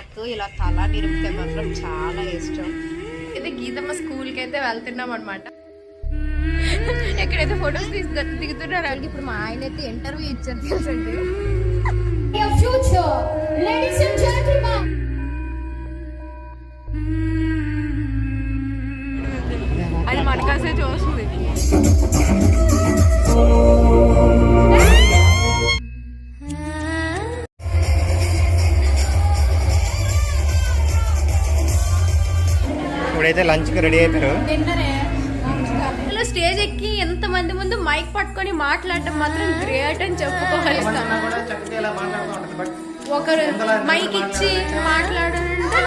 నాకు ఇలా తల నిరిపితే మాత్రం చాలా ఇష్టం. అయితే గీతమ్మ స్కూల్కి అయితే వెళ్తున్నాం అనమాట ఎక్కడైతే ఫొటోస్ తీసు దిగుతున్నారు వాళ్ళకి ఇప్పుడు మా ఆయన అయితే ఇంటర్వ్యూ ఇచ్చారు తెలుసండి. అది మనకాసే చూస్తుంది. ఇప్పుడైతే లంచ్కి రెడీ అయిపోయారు. స్టేజ్ ఎక్కి ఎంత మంది ముందు మైక్ పట్టుకొని మాట్లాడటం మాత్రం గ్రేట్ అని చెప్పుకోవాలి. ఒకరు మైక్ ఇచ్చి మాట్లాడాలంటే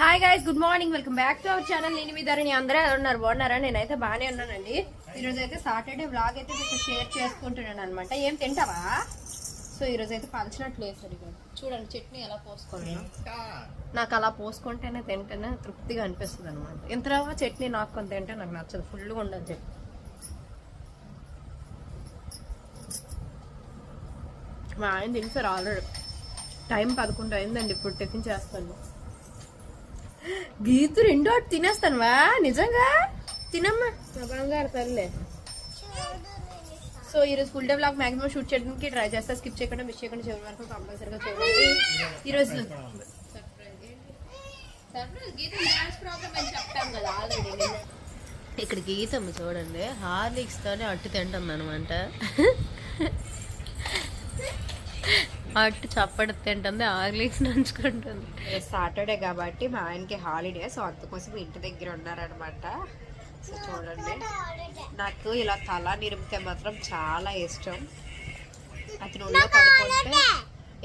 hi guys good morning welcome back to our channel నేను మీ ధరని అందరూ ఎలా ఉన్నారు? బాగున్నారా? నేనైతే బాగానే ఉన్నానండి. ఈరోజు అయితే సాటర్డే వ్లాగ్ అయితే మీకు షేర్ చేసుకుంటున్నాను అనమాట ఏం తింటావా? సో ఈరోజు అయితే పంచినట్లు వేసాడు ఇక చూడండి చట్నీ ఎలా పోసుకోండి నాకు అలా పోసుకుంటేనే తింటేనే తృప్తిగా అనిపిస్తుంది అనమాట ఇంతరావా చట్నీ నాకు కొంత తింటే నాకు నచ్చదు. ఫుల్గా ఉండదు చట్నీ. మా ఆయన తింటారు ఆల్రెడీ. టైం పదకొండు అయిందండి ఇప్పుడు టిఫిన్ చేస్తాను. గీతు రెండో అటు తినేస్తానువా నిజంగా? తినమ్మా. నా బంగారు తల్లే. సో ఈరోజు full day blog maximum shoot చేయడానికి ట్రై చేస్తా. స్కిప్ చేయకుండా మిస్ చేయకుండా చివరి వరకు కంపల్సరీగా చూడండి. ఈరోజు ఇక్కడ గీతమ్మ చూడండి. హార్లిక్స్ తోనే అట్టు తింటుంది అనమాట అట్టు చప్పటి తింటుంది హార్లిక్స్ నంచుకుంటుంది. సాటర్డే కాబట్టి మా ఆయనకి హాలిడే సో అందుకోసం ఇంటి దగ్గర ఉన్నారనమాట. సో చూడండి. నాకు ఇలా తల నిరిపితే మాత్రం చాలా ఇష్టం. అతను పడుకుంటే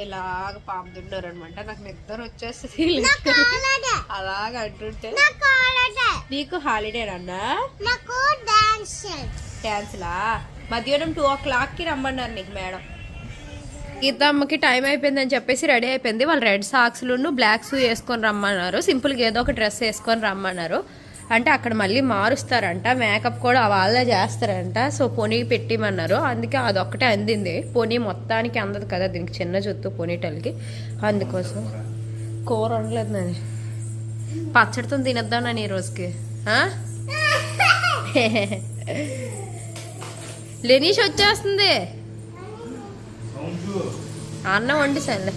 ఇలాగ పాముతున్నారు అనమాట నాకు నిద్ర వచ్చేస్తుంది అలాగ అంటుంటే నీకు హాలిడే అన్నా డాన్స్ డ్యాన్స్లా మధ్యాహ్నం టూ ఓ క్లాక్కి రమ్మన్నారు నీకు మేడం. గీతమ్మకి టైం అయిపోయిందని చెప్పేసి రెడీ అయిపోయింది. వాళ్ళు రెడ్ సాక్స్లు బ్లాక్ షూ వేసుకొని రమ్మన్నారు. సింపుల్గా ఏదో ఒక డ్రెస్ వేసుకొని రమ్మన్నారు. అంటే అక్కడ మళ్ళీ మారుస్తారంట మేకప్ కూడా వాళ్ళే చేస్తారంట. సో పొని పెట్టిమన్నారు. అందుకే అదొక్కటే అందింది. పొని మొత్తానికి అందదు కదా దీనికి చిన్న జుత్తు పొనీటల్కి అందుకోసం. కూర వండలేదు నేను. పచ్చడితో తినేద్దాం నేను ఈ రోజుకి? లెనీష్ వచ్చేస్తుంది. అన్నం వండి సర్లే.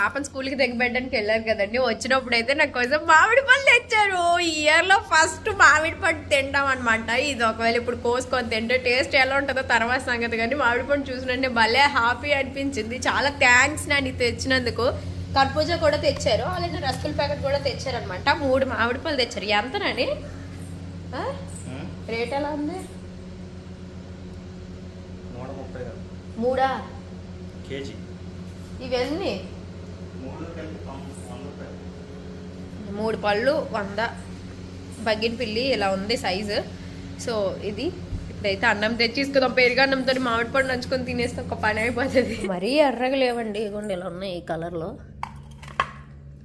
పాపని స్కూల్కి దిగబెట్టడానికి వెళ్ళారు కదండి. వచ్చినప్పుడు అయితే నా కోసం మామిడి పళ్ళు తెచ్చారు. ఇయర్లో ఫస్ట్ మామిడి పండు తింటాం అనమాట ఇది ఒకవేళ ఇప్పుడు కోసుకొని తింటే టేస్ట్ ఎలా ఉంటుందో తర్వాత సంగతి. కానీ మామిడి పండు చూసినంటే భలే హ్యాపీ అనిపించింది. చాలా థ్యాంక్స్ నాని తెచ్చినందుకు. కర్బూజా కూడా తెచ్చారు. అలాగే రసగుల్ ప్యాకెట్ కూడా తెచ్చారనమాట మూడు మామిడి పళ్ళు తెచ్చారు. ఎంతనండి? రేట్ ఎలా ఉంది? మూడా? కేజీ. ఇవన్నీ మూడు కలిపి వంద రూపాయలు మూడు పళ్ళు వంద బగ్గిన పిల్లి ఇలా ఉంది సైజు. సో ఇది ఇప్పుడైతే అన్నం తెచ్చేసుకుందాం. పెరుగు అన్నంతో మామిడి పండు నంచుకొని తినేస్తే ఒక పని అయిపోతుంది. మరీ ఎర్రగా లేవండి. ఇగోండి ఇలా ఉన్నాయి ఈ కలర్లో.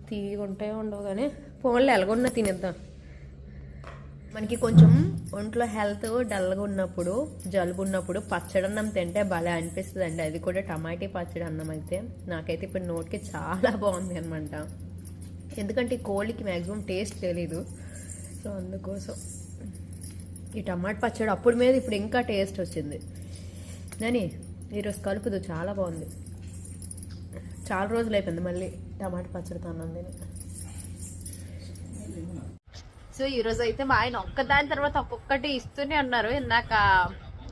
తీగి ఉండవు కానీ ఫోన్లో ఎలాగొన్నా తినేద్దాం. మనకి కొంచెం ఒంట్లో హెల్త్ డల్గా ఉన్నప్పుడు జలుబు ఉన్నప్పుడు పచ్చడి అన్నం తింటే భలే అనిపిస్తుంది అండి అది కూడా టమాటీ పచ్చడి అన్నం అయితే. నాకైతే ఇప్పుడు నోటికి చాలా బాగుంది అనమాట ఎందుకంటే ఈ కోళ్ళకి మ్యాక్సిమం టేస్ట్ తెలీదు. సో అందుకోసం ఈ టమాటా పచ్చడి అప్పుడు మీద ఇప్పుడు ఇంకా టేస్ట్ వచ్చింది. కానీ ఈరోజు కలుపుదు చాలా బాగుంది. చాలా రోజులు అయిపోయింది మళ్ళీ టమాటా పచ్చడితో అన్నం తిని. సో ఈరోజు అయితే మా ఆయన ఒక్కదాని తర్వాత ఒక్కొక్కటి ఇస్తూనే ఉన్నారు. ఇందాక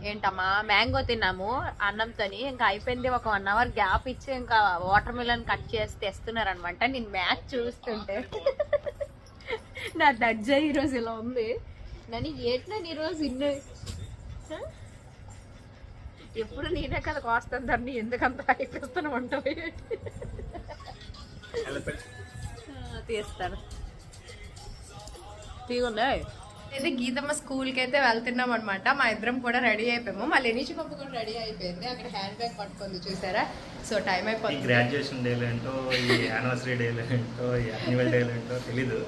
ఏంటమ్మా మ్యాంగో తిన్నాము అన్నంతోని ఇంకా అయిపోయింది ఒక వన్ అవర్ గ్యాప్ ఇచ్చి ఇంకా వాటర్ మిలన్ కట్ చేసి తెస్తున్నారు అనమాట నేను మ్యాచ్ చూస్తుంటే. నా దర్జ ఈరోజు ఇలా ఉంది. నన్ను ఏట్లా ఈరోజు ఇన్ని? ఎప్పుడు నేనే కదా కోస్తాను దాన్ని ఎందుకంత అయిపోతాను ఉంటావు తీస్తాను. తీగుందా అయితే గీతమ్మ స్కూల్కి అయితే వెళ్తున్నాం అనమాట మా ఇద్దరం కూడా రెడీ అయిపోయాము. మా లెనిషి పప్పు కూడా రెడీ అయిపోయింది. అక్కడ హ్యాండ్ బ్యాగ్ పట్టుకుంది చూసారా? సో టైం ఈ అయిపోతుంది గ్రాడ్యుయేషన్ డేలు ఏంటో ఈ యానివర్సరీ డేలు ఏంటో ఈ యాన్యువల్ డేలు ఏంటో తెలీదు.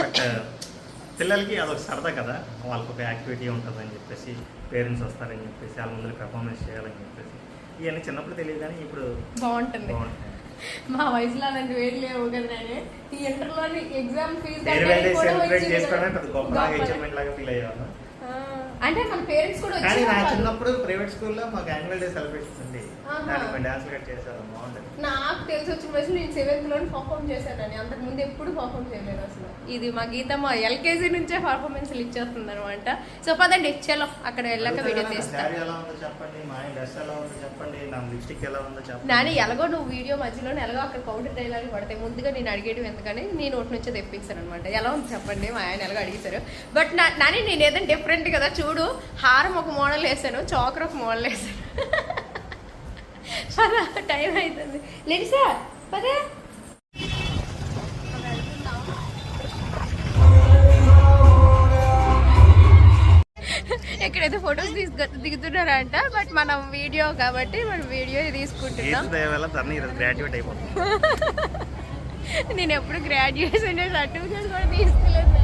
బట్ పిల్లలకి అదొక సరదా కదా. వాళ్ళకి ఒక యాక్టివిటీ ఉంటుందని చెప్పేసి పేరెంట్స్ వస్తారని చెప్పేసి వాళ్ళ ముందు పెర్ఫార్మెన్స్ చేయాలని చెప్పేసి. ఇవన్నీ చిన్నప్పుడు తెలియదు కానీ ఇప్పుడు బాగుంటుంది. బాగుంటాయి. మా వయసులో అలాంటి వేడి లేవు కదా నేను ఈ ఇంటర్లోని ఎగ్జామ్ ఫీజు అంటే మన పేరెంట్స్ కూడా కానీ నా చిన్నప్పుడు ప్రైవేట్ స్కూల్లో మాకు యాన్యువల్ డే సెలబ్రేషన్ ఉంది. దానికి మేము డాన్స్ కట్ చేసారు బాగుంటుంది నాకు తెలిసి వచ్చిన వయసులో నేను సెవెంత్లోనే పర్ఫామ్ చేశానని అంతకు ముందు ఎప్పుడు పర్ఫామ్ చేయలేదు అసలు. ఇది మా గీత మా ఎల్కేజీ నుంచే పర్ఫార్మెన్స్లు ఇచ్చేస్తుంది అనమాట సో పదండి చలో అక్కడ వెళ్ళాక వీడియో తీస్తా. శారీ ఎలా ఉందో చెప్పండి మా ఆయన డ్రెస్ ఎలా ఉందో చెప్పండి నా లిప్స్టిక్ ఎలా ఉందో చెప్పండి. నాని ఎలాగో నువ్వు వీడియో మధ్యలో ఎలాగో అక్కడ కౌంటర్ డైలాగ్ పడతాయి ముందుగా నేను అడిగేటివి ఎందుకని నేను నోటి నుంచే తెప్పించాను అనమాట ఎలా ఉంది చెప్పండి మా ఆయన ఎలాగో అడిగారు బట్ నా నాని నేను ఏదైనా డిఫరెంట్ కదా చూడు హారం ఒక మోడల్ వేసాను చాకర్ ఒక మోడల్ వేసాను. పదా టైం అవుతుంది లేదు సార్ పదే. ఎక్కడైతే ఫొటోస్ తీసుకు దిగుతున్నారంట బట్ మనం వీడియో కాబట్టి మనం వీడియో తీసుకుంటున్నాం. గ్రాడ్యుయేట్ అయిపోతుంది. నేను ఎప్పుడు గ్రాడ్యుయేషన్ సర్టిఫికేట్ కూడా తీసుకోలేదు.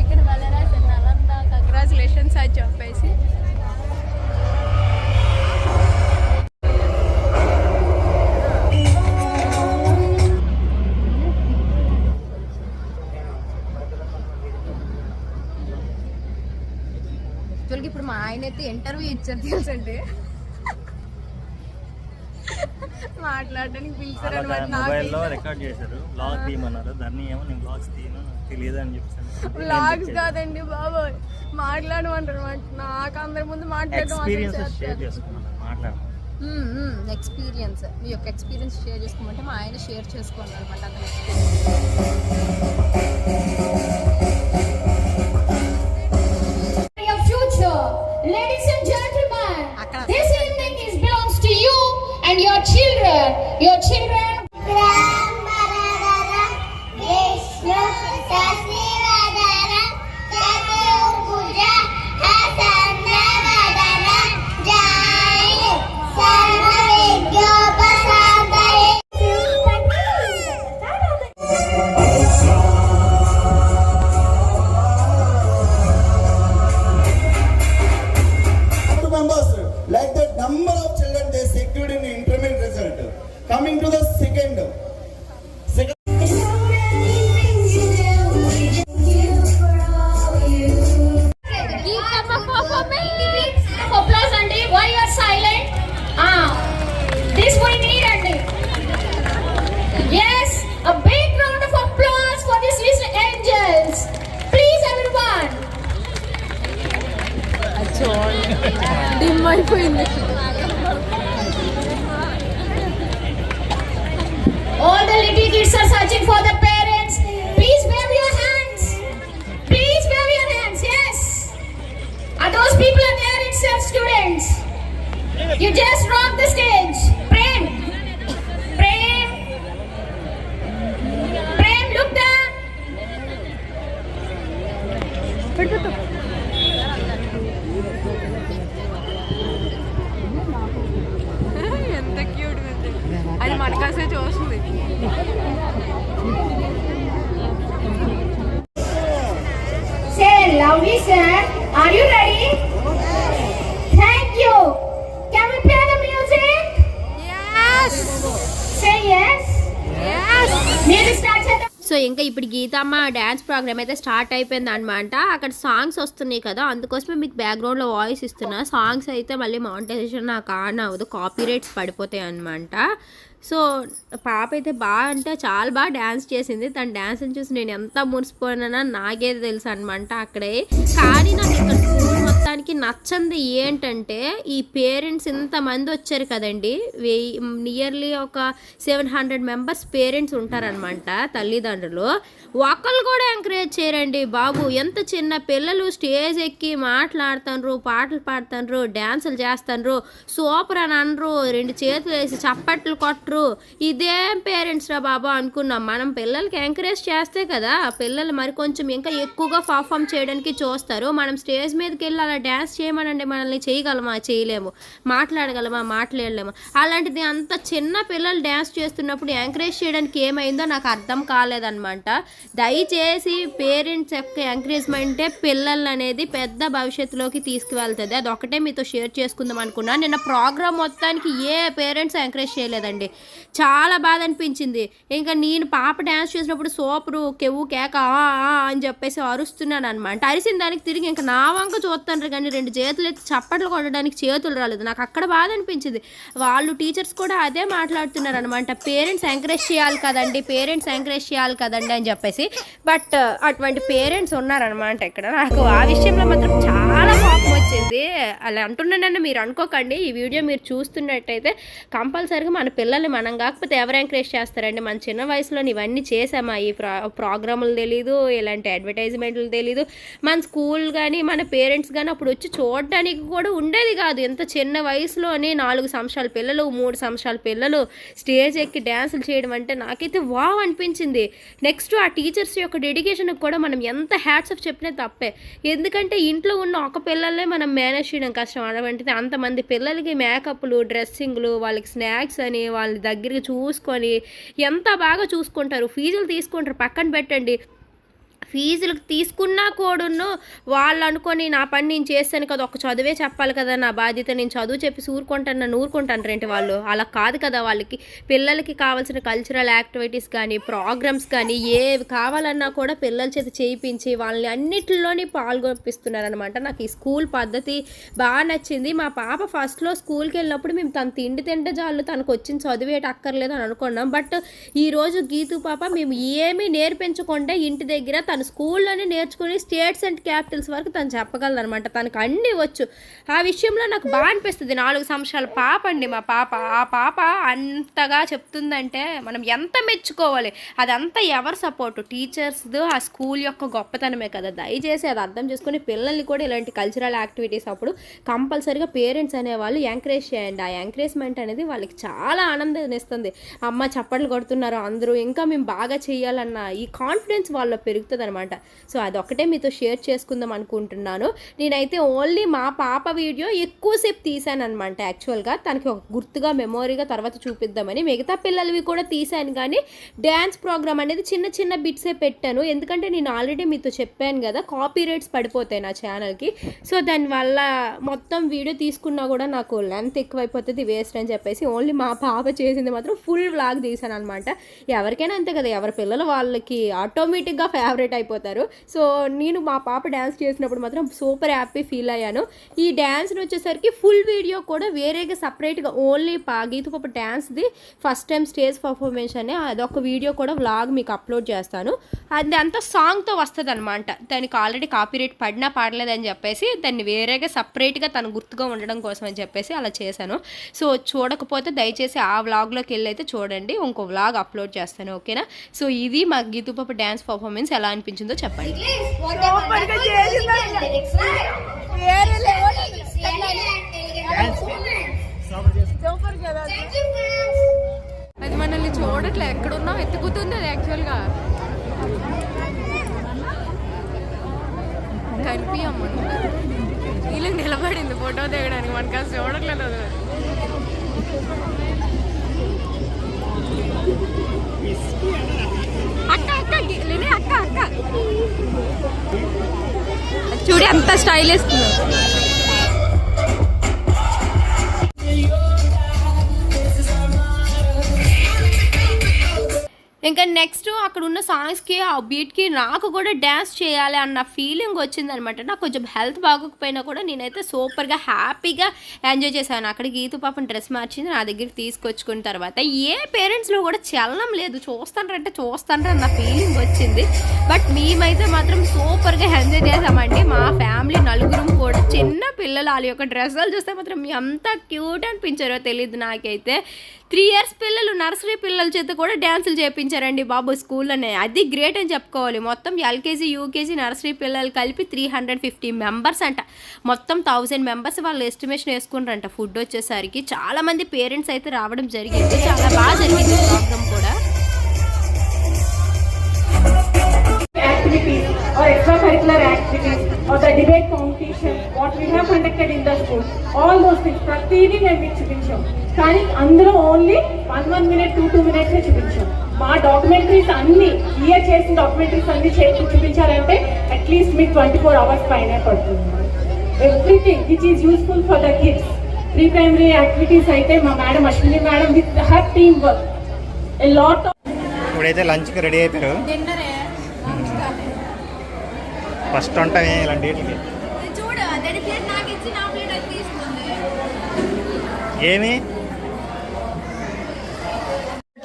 ఇక్కడ నలంద కంగ్రాచులేషన్స్ అని చెప్పేసి. యాక్చువల్గా ఇప్పుడు మా ఆయన అయితే ఇంటర్వ్యూ ఇచ్చారు తెలుసండి. మాట్లాడడానికి పిలిచారు అనమాట మొబైల్లో రికార్డ్ చేశారు. బ్లాగ్ తీయమన్నారు. దాన్ని ఏమో నేను బ్లాగ్స్ తీయను. తెలియదు అని చెప్పాను వ్లాగ్స్ కాదండి బాబు మాట్లాడమంటారు నాకు అందరి ముందు మాట్లాడడం ఎక్స్పీరియన్స్ షేర్ చేసుకున్నాను మాట్లాడాను ఎక్స్పీరియన్స్ మీ యొక్క ఎక్స్పీరియన్స్ షేర్ చేసుకోమంటే మా ఆయన షేర్ చేసుకోండి అనమాట అతను. Your future. Ladies and so ఇంకా ఇప్పుడు గీతమ్మ డ్యాన్స్ ప్రోగ్రామ్ అయితే స్టార్ట్ అయిపోయింది అనమాట అక్కడ సాంగ్స్ వస్తున్నాయి కదా అందుకోసమే మీకు బ్యాక్గ్రౌండ్లో వాయిస్ ఇస్తున్నా. సాంగ్స్ అయితే మళ్ళీ మానిటైజేషన్ నాకు ఆన్ అవ్వదు కాపీ రేట్స్ పడిపోతాయి అనమాట సో పాప అయితే బాగా అంటే చాలా బాగా డ్యాన్స్ చేసింది. తన డ్యాన్స్ని చూసి నేను ఎంత మురిసిపోయినా నాకే తెలుసు అనమాట అక్కడే. కానీ నాకు ఇక్కడ స్కూల్ దానికి నచ్చంది ఏంటంటే ఈ పేరెంట్స్ ఇంతమంది వచ్చారు కదండి. వెయ్యి నియర్లీ ఒక సెవెన్ హండ్రెడ్ మెంబర్స్ పేరెంట్స్ ఉంటారనమాట తల్లిదండ్రులు. ఒకళ్ళు కూడా ఎంకరేజ్ చేయరండి బాబు. ఎంత చిన్న పిల్లలు స్టేజ్ ఎక్కి మాట్లాడుతాండ్రు పాటలు పాడుతాండ్రు డ్యాన్సులు చేస్తాండ్రు సూపర్ అని అనరు రెండు చేతులు వేసి చప్పట్లు కొట్టరు. ఇదేం పేరెంట్స్ రా బాబా అనుకున్నాం. మనం పిల్లలకి ఎంకరేజ్ చేస్తే కదా పిల్లలు మరి కొంచెం ఇంకా ఎక్కువగా పర్ఫామ్ చేయడానికి చూస్తారు. మనం స్టేజ్ మీదకి వెళ్ళాలి అలా డ్యాన్స్ చేయమనండి మనల్ని చేయగలమా? చేయలేము. మాట్లాడగలమా? మాట్లాడలేము? అలాంటిది అంత చిన్న పిల్లలు డ్యాన్స్ చేస్తున్నప్పుడు ఎంకరేజ్ చేయడానికి ఏమైందో నాకు అర్థం కాలేదన్నమాట. దయచేసి పేరెంట్స్ యొక్క ఎంకరేజ్మెంటే పిల్లల్ని అనేది పెద్ద భవిష్యత్తులోకి తీసుకువెళ్తుంది. అది ఒకటే మీతో షేర్ చేసుకుందాం అనుకున్నా. నిన్న ప్రోగ్రామ్ మొత్తానికి ఏ పేరెంట్స్ ఎంకరేజ్ చేయలేదండి. చాలా బాధ అనిపించింది. ఇంకా నేను పాప డ్యాన్స్ చేసినప్పుడు సోపరు కెవ్వు కేక ఆ, ఆ అని చెప్పేసి అరుస్తున్నాను అనమాట అరిసిన దానికి తిరిగి ఇంకా నా వంక చూస్తాను. కానీ రెండు చేతులు ఎత్తి చప్పట్లు కొట్టడానికి చేతులు రాలేదు. నాకు అక్కడ బాధ అనిపించింది. వాళ్ళు టీచర్స్ కూడా అదే మాట్లాడుతున్నారు అనమాట పేరెంట్స్ ఎంకరేజ్ చేయాలి కదండి పేరెంట్స్ ఎంకరేజ్ చేయాలి కదండి అని చెప్పేసి. బట్ అటువంటి పేరెంట్స్ ఉన్నారనమాట ఇక్కడ. నాకు ఆ విషయంలో మాత్రం చాలా కోపం వచ్చింది. అలా అంటున్నానని మీరు అనుకోకండి. ఈ వీడియో మీరు చూస్తున్నట్టయితే కంపల్సరీగా మన పిల్లల్ని మనం కాకపోతే ఎవరు ఎంకరేజ్ చేస్తారండి? మన చిన్న వయసులో ఇవన్నీ చేసామా ఈ ప్రా ప్రోగ్రాములు తెలీదు ఇలాంటి అడ్వర్టైజ్మెంట్లు తెలీదు. మన స్కూల్ కానీ మన పేరెంట్స్ కానీ అప్పుడు వచ్చి చూడడానికి కూడా ఉండేది కాదు. ఎంత చిన్న వయసులోనే నాలుగు సంవత్సరాల పిల్లలు మూడు సంవత్సరాల పిల్లలు స్టేజ్ ఎక్కి డ్యాన్సులు చేయడం అంటే నాకైతే వావ్ అనిపించింది. నెక్స్ట్ ఆ టీచర్స్ యొక్క డెడికేషన్కి కూడా మనం ఎంత హ్యాట్స్ ఆఫ్ చెప్పినా తప్పే. ఎందుకంటే ఇంట్లో ఉన్న ఒక పిల్లలే మనం మేనేజ్ చేయడం కష్టం. అటువంటిది అంతమంది పిల్లలకి మేకప్లు డ్రెస్సింగ్లు వాళ్ళకి స్నాక్స్ అని వాళ్ళ దగ్గరికి చూసుకొని ఎంత బాగా చూసుకుంటారు ఫీజులు తీసుకుంటారు పక్కన పెట్టండి. ఫీజులు తీసుకున్నా కూడాను. వాళ్ళు అనుకొని నా పని నేను చేస్తాను కదా ఒక చదువే చెప్పాలి కదా నా బాధ్యత నేను చదువు చెప్పి ఊరుకుంటాను నన్ను ఊరుకుంటాను రేంటి వాళ్ళు. అలా కాదు కదా వాళ్ళకి. పిల్లలకి కావాల్సిన కల్చరల్ యాక్టివిటీస్ కానీ ప్రోగ్రామ్స్ కానీ ఏవి కావాలన్నా కూడా పిల్లల చేత చేయించి వాళ్ళని అన్నిటిలోని పాల్గొనిపిస్తున్నారనమాట నాకు ఈ స్కూల్ పద్ధతి బాగా నచ్చింది. మా పాప ఫస్ట్లో స్కూల్కి వెళ్ళినప్పుడు మేము తను తిండి తింటే చాలు తనకు వచ్చిన చదివేట అక్కర్లేదు అని అనుకున్నాం. బట్ ఈరోజు గీతు పాప మేము ఏమీ నేర్పించకుండా ఇంటి దగ్గర తను స్కూల్లోనే నేర్చుకుని స్టేట్స్ అండ్ క్యాపిటల్స్ వరకు తను చెప్పగలదు అనమాట తనకు అన్నీ వచ్చు. ఆ విషయంలో నాకు బాగా అనిపిస్తుంది. నాలుగు సంవత్సరాల పాప అండి మా పాప. ఆ పాప అంతగా చెప్తుందంటే మనం ఎంత మెచ్చుకోవాలి? అదంతా ఎవరు సపోర్టు టీచర్స్ది ఆ స్కూల్ యొక్క గొప్పతనమే కదా. దయచేసి అది అర్థం చేసుకుని పిల్లల్ని కూడా ఇలాంటి కల్చరల్ యాక్టివిటీస్ అప్పుడు కంపల్సరిగా పేరెంట్స్ అనేవాళ్ళు ఎంకరేజ్ చేయండి. ఆ ఎంకరేజ్మెంట్ అనేది వాళ్ళకి చాలా ఆనందాన్ని ఇస్తుంది అమ్మ చప్పట్లు కొడుతున్నారు అందరూ. ఇంకా మేము బాగా చేయాలన్న ఈ కాన్ఫిడెన్స్ వాళ్ళలో పెరుగుతుంది అనమాట సో అదొక్కటే మీతో షేర్ చేసుకుందాం అనుకుంటున్నాను. నేనైతే ఓన్లీ మా పాప వీడియో ఎక్కువసేపు తీసాను అనమాట యాక్చువల్గా. తనకి ఒక గుర్తుగా మెమొరీగా తర్వాత చూపిద్దామని. మిగతా పిల్లలవి కూడా తీసాను కానీ డ్యాన్స్ ప్రోగ్రామ్ అనేది చిన్న చిన్న బిట్సే పెట్టాను. ఎందుకంటే నేను ఆల్రెడీ మీతో చెప్పాను కదా కాపీ రేట్స్ పడిపోతాయి నా ఛానల్కి. సో దానివల్ల మొత్తం వీడియో తీసుకున్నా కూడా నాకు లెంత్ ఎక్కువైపోతుంది వేస్ట్ అని చెప్పేసి ఓన్లీ మా పాప చేసింది మాత్రం ఫుల్ వ్లాగ్ తీసాను అనమాట ఎవరికైనా అంతే కదా ఎవరి పిల్లలు వాళ్ళకి ఆటోమేటిక్గా ఫేవరెట్ అయిపోతారు. సో నేను మా పాప డ్యాన్స్ చేసినప్పుడు మాత్రం సూపర్ హ్యాపీ ఫీల్ అయ్యాను. ఈ డ్యాన్స్ని వచ్చేసరికి ఫుల్ వీడియో కూడా వేరేగా సపరేట్గా ఓన్లీ పా గీతపప్ప డ్యాన్స్ది ఫస్ట్ టైం స్టేజ్ పర్ఫార్మెన్స్ అనే అదొక వీడియో కూడా వ్లాగ్ మీకు అప్లోడ్ చేస్తాను. అది అంతా సాంగ్తో వస్తుంది అనమాట దానికి ఆల్రెడీ కాపీరేట్ పడినా పాడలేదని చెప్పేసి దాన్ని వేరేగా సపరేట్గా తను గుర్తుగా ఉండడం కోసం అని చెప్పేసి అలా చేశాను. సో చూడకపోతే దయచేసి ఆ వ్లాగ్లోకి వెళ్ళి అయితే చూడండి. ఇంకో వ్లాగ్ అప్లోడ్ చేస్తాను ఓకేనా? సో ఇది మా గీతు డ్యాన్స్ పర్ఫార్మెన్స్ ఎలా అనిపించిందో చెప్పండి. అది మనల్ని చూడట్లే ఎక్కడున్నాం ఎత్తుకుతుంది అది యాక్చువల్గా కనిపించమ్మ వీళ్ళు నిలబడింది ఫోటో దిగడానికి మనకు అసలు చూడట్లేదు అది లేనే అక్క అక్క. చూడి ఎంత స్టైల్ వేస్తుంది ఇంకా నెక్స్ట్ అక్కడ ఉన్న సాంగ్స్కి ఆ బీట్కి నాకు కూడా డ్యాన్స్ చేయాలి అన్న ఫీలింగ్ వచ్చిందనమాట. నాకు కొంచెం హెల్త్ బాగోకపోయినా కూడా నేనైతే సూపర్గా హ్యాపీగా ఎంజాయ్ చేశాను. అక్కడ గీతు పాపం డ్రెస్ మార్చింది నా దగ్గరికి తీసుకొచ్చుకున్న తర్వాత ఏ పేరెంట్స్లో కూడా చలనం లేదు. చూస్తానంటే చూస్తాను అన్న ఫీలింగ్ వచ్చింది. బట్ మేమైతే మాత్రం సూపర్గా ఎంజాయ్ చేసామండి మా ఫ్యామిలీ నలుగురు కూడా చిన్న పిల్లలు. వాళ్ళ యొక్క డ్రెస్సులు చూస్తే మాత్రం ఎంత క్యూట్ అనిపించారో తెలియదు నాకైతే. త్రీ ఇయర్స్ పిల్లలు నర్సరీ పిల్లల చేత కూడా డ్యాన్సులు చేయించారండి బాబు స్కూల్లోనే. అది గ్రేట్ అని చెప్పుకోవాలి. మొత్తం ఎల్కేజీ యూకేజీ నర్సరీ పిల్లలు కలిపి త్రీ హండ్రెడ్ ఫిఫ్టీ మెంబర్స్ అంట. మొత్తం థౌజండ్ మెంబర్స్ వాళ్ళు ఎస్టిమేషన్ వేసుకుంటారంట ఫుడ్ వచ్చేసరికి. చాలా మంది పేరెంట్స్ అయితే రావడం జరిగింది. చాలా బాగా జరిగింది ప్రోగ్రామ్ కూడా. Activities or extracurricular activities or the debate competition, what we have conducted in the school, all those things, ప్రతిదీ మేము మీకు చూపించాము కానీ అందులో only one one minute two two minutes చూపించాం. మా డాక్యుమెంటరీస్ అన్ని ఇయర్ చేసిన డాక్యుమెంటరీస్ అన్ని చేసి చూపించాలంటే అట్లీస్ట్ మీకు ట్వంటీ ఫోర్ అవర్స్ పైనే పడుతుంది. Everything which is useful for the kids pre primary activities అయితే మా madam Ashwini madam with her team work a lot of ఇప్పుడైతే లంచ్కి రెడీ అయిపోయారు. ఫస్ట్ ఉంటామే ఇలాంటి ఏమి?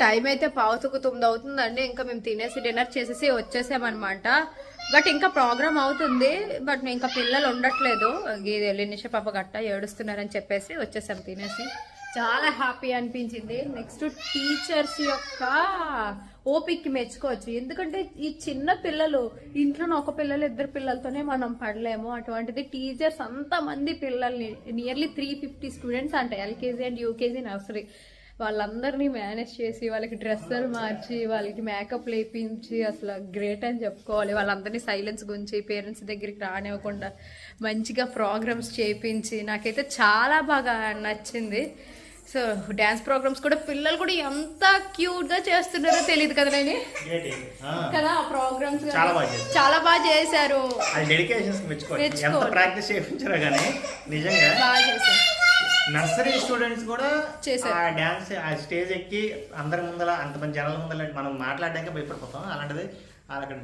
టైం అయితే పావుతుకు తొమ్మిది అవుతుందండి. ఇంకా మేము తినేసి డిన్నర్ చేసేసి వచ్చేసామన్నమాట. బట్ ఇంకా ప్రోగ్రామ్ అవుతుంది. బట్ ఇంకా పిల్లలు ఉండట్లేదు. ఇది లినిష పాప గట్ట ఏడుస్తున్నారని చెప్పేసి వచ్చేసాం తినేసి. చాలా హ్యాపీ అనిపించింది. నెక్స్ట్ టీచర్స్ యొక్క ఓపిక్కి మెచ్చుకోవచ్చు. ఎందుకంటే ఈ చిన్న పిల్లలు ఇంట్లో ఒక పిల్లలు ఇద్దరు పిల్లలతోనే మనం పడలేము. అటువంటిది టీచర్స్ అంతమంది పిల్లల్ని నియర్లీ త్రీ ఫిఫ్టీ స్టూడెంట్స్ అంట ఎల్కేజీ అండ్ యూకేజీ నర్సరీ వాళ్ళందరినీ మేనేజ్ చేసి వాళ్ళకి డ్రెస్సులు మార్చి వాళ్ళకి మేకప్ లేపించి అసలు గ్రేట్ అని చెప్పుకోవాలి. వాళ్ళందరినీ సైలెన్స్ గుంచి పేరెంట్స్ దగ్గరికి రానివ్వకుండా మంచిగా ప్రోగ్రామ్స్ చేయించి నాకైతే చాలా బాగా నచ్చింది. సో డ్యాన్స్ ప్రోగ్రామ్స్ కూడా పిల్లలు కూడా ఎంత క్యూట్గా చేస్తున్నారో తెలియదు కదా నేను? కదా ఆ ప్రోగ్రామ్స్ చాలా బాగా చేశారు. ప్రాక్టీస్ నిజంగా బాగా చేశారు. నర్సరీ స్టూడెంట్స్ కూడా. ఆ డాన్స్ ఆ స్టేజ్ ఎక్కి అందరి ముందర అంతమంది జనాల ముందర మనం మాట్లాడడానికి భయపడిపోతాం అలాంటిది వాళ్ళకి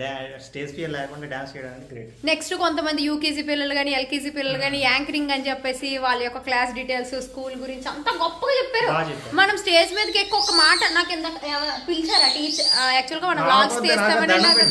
స్టేజ్ ఫియర్ లేకుండా డాన్స్ చేయడానికి గ్రేట్ నెక్స్ట్ కొంతమంది యూకేజీ పిల్లలు కానీ ఎల్కేజీ పిల్లలు కానీ యాంకరింగ్ అని చెప్పేసి వాళ్ళ యొక్క క్లాస్ డీటెయిల్స్ స్కూల్ గురించి అంత గొప్పగా చెప్పారు. మనం స్టేజ్ మీదకి ఎక్కువ ఒక మాట నాకు ఎవరు పిలిచారా టీచర్ యాక్చువల్గా మనం వద్దు, తీస్తామని నాకు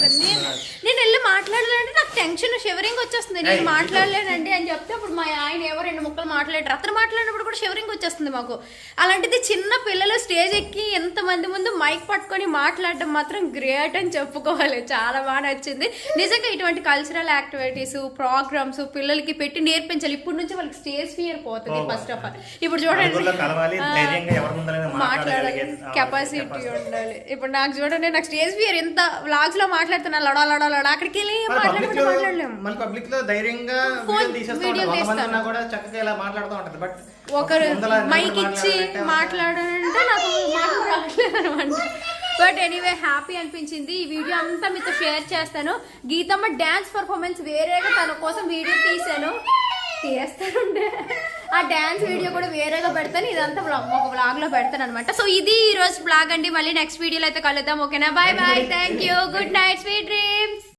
నేను వెళ్ళి మాట్లాడాలంటే నాకు టెన్షన్ షివరింగ్ వచ్చేస్తుంది. నేను మాట్లాడలేనండి అని చెప్తే అప్పుడు మా ఆయన ఎవరు రెండు ముక్కలు మాట్లాడారు. అతను మాట్లాడినప్పుడు కూడా షివరింగ్ వచ్చేస్తుంది మాకు. అలాంటిది చిన్న పిల్లలు స్టేజ్ ఎక్కి ఎంతమంది ముందు మైక్ పట్టుకొని మాట్లాడడం మాత్రం గ్రేట్ అని చెప్పుకోవాలి. చాలా బాగా నచ్చింది. నిజంగా ఇటువంటి కల్చరల్ యాక్టివిటీస్ ప్రోగ్రామ్స్ పిల్లలకి పెట్టి నేర్పించాలి. ఇప్పుడు నుంచి వాళ్ళకి స్టేజ్ ఫియర్ పోతుంది. ఫస్ట్ ఆఫ్ ఆల్ ఇప్పుడు చూడండి. మాట్లాడాలి. కెపాసిటీ. ఉండాలి. ఇప్పుడు నాకు చూడండి నాకు స్టేజ్ ఫియర్ ఎంత వ్లాగ్స్లో మాట్లాడుతున్నా లడా లడా లడా అక్కడికి వెళ్ళి మాట్లాడుకుంటూ మాట్లాడలేము. పబ్లిక్లో ధైర్యంగా తీస్తాను. కూడా చక్కగా ఇలా మాట్లాడుతూ ఉంటది. బట్ ఒకరు మైక్ ఇచ్చి మాట్లాడాలంటే నాకు మాటలు రావట్లేదు అనమాట బట్ ఎనీవే హ్యాపీ అనిపించింది. ఈ వీడియో అంతా మీతో షేర్ చేస్తాను. గీతమ్మ డ్యాన్స్ పర్ఫార్మెన్స్ వేరేగా తన కోసం వీడియో తీసాను తీస్తానుండే ఆ డ్యాన్స్ వీడియో కూడా వేరేగా పెడతాను. ఇదంతా ఒక బ్లాగ్లో పెడతాను అనమాట సో ఇది ఈ రోజు బ్లాగ్ అండి. మళ్ళీ నెక్స్ట్ వీడియోలో అయితే కలుద్దాం. ఓకేనా? Bye bye. Thank you good night sweet dreams